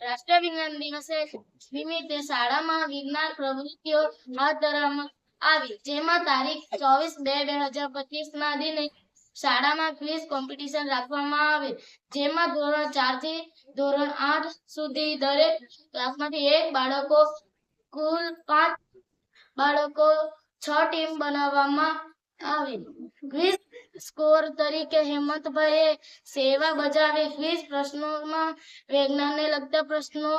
રાષ્ટ્રીય વિજ્ઞાન દિવસે નિમિત્તે શાળામાં વિજ્ઞાન પ્રવૃત્તિઓ હાથ ધરવામાં આવી, જેમાં તારીખ ચોવીસ બે બે હજાર પચીસ ના દિને શાળામાં ક્વિઝ કોમ્પિટિશન રાખવામાં આવે, જેમાં ધોરણ ચારથી ધોરણ આઠ સુધી દરેક ક્લાસમાંથી એક બાળકો, કુલ પાંચ બાળકો, છ ટીમ બનાવવામાં આવે. ક્વિઝ સ્કોર તરીકે હેમંતભાઈએ સેવા બજાવી ક્વિઝ પ્રશ્નોમાં વિજ્ઞાનને લગતા પ્રશ્નો,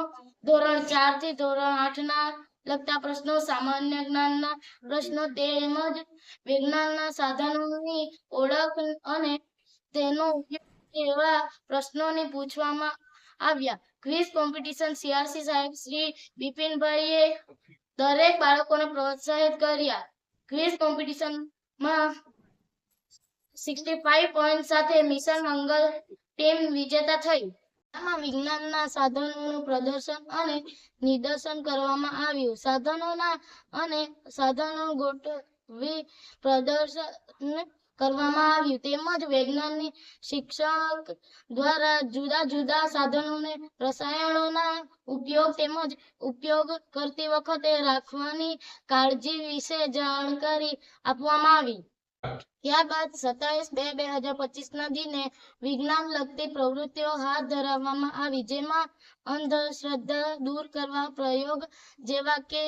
ધોરણ ચારથી ધોરણ આઠ ના લગતા પ્રશ્નો, સામાન્ય જ્ઞાનના પ્રશ્નો તેમજ વિજ્ઞાનના સાધનોની ઓળખ અને તેનો ઉપયોગ એવા પ્રશ્નોની પૂછવામાં આવ્યા. ક્વિઝ કોમ્પિટિશન સીઆરસી સાહેબ શ્રી બિપિનભાઈએ દરેક બાળકોને પ્રોત્સાહિત કર્યા. ક્વિઝ કોમ્પિટિશનમાં સિક્સટી ફાઈવ પોઈન્ટ સાથે મિશન મંગલ ટીમ વિજેતા થઈ. આમાં વિજ્ઞાનના સાધનોનું પ્રદર્શન અને નિદર્શન કરવામાં આવ્યું. સાધનોના અને સાધનો ગોઠવી પ્રદર્શન કરવામાં આવ્યું. તેમજ વૈજ્ઞાનિક શિક્ષક દ્વારા જુદા જુદા સાધનોને રસાયણોના ઉપયોગ તેમજ ઉપયોગ કરતી વખતે રાખવાની કાળજી વિશે જાણકારી આપવામાં આવી. ત્યારબાદ સત્તાવીસ બે બે હજાર પચીસ ના દિને વિજ્ઞાન લગતી પ્રવૃત્તિઓ હાથ ધરવામાં આવી, જેમાં અંધશ્રદ્ધા દૂર કરવા પ્રયોગ જેવા કે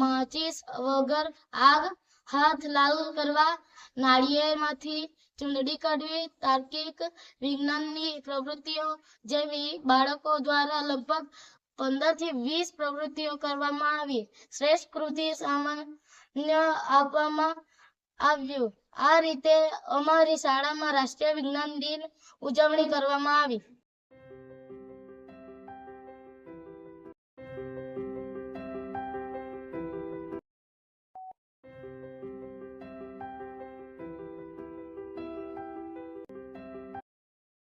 માચીસ વગર આગ, હાથ લાલ કરવા, નાળિયેરમાંથી ચૂંદડી કાઢવી, તાર્કિક વિજ્ઞાનની પ્રવૃત્તિઓ જેવી બાળકો દ્વારા લગભગ પંદરથી વીસ પ્રવૃત્તિઓ કરવામાં આવી. શ્રેષ્ઠ કૃતિ સામાન્ય આપવામાં આવ્યું. આ રીતે અમારી શાળામાં રાષ્ટ્રીય વિજ્ઞાન દિન ઉજવણી કરવામાં આવી.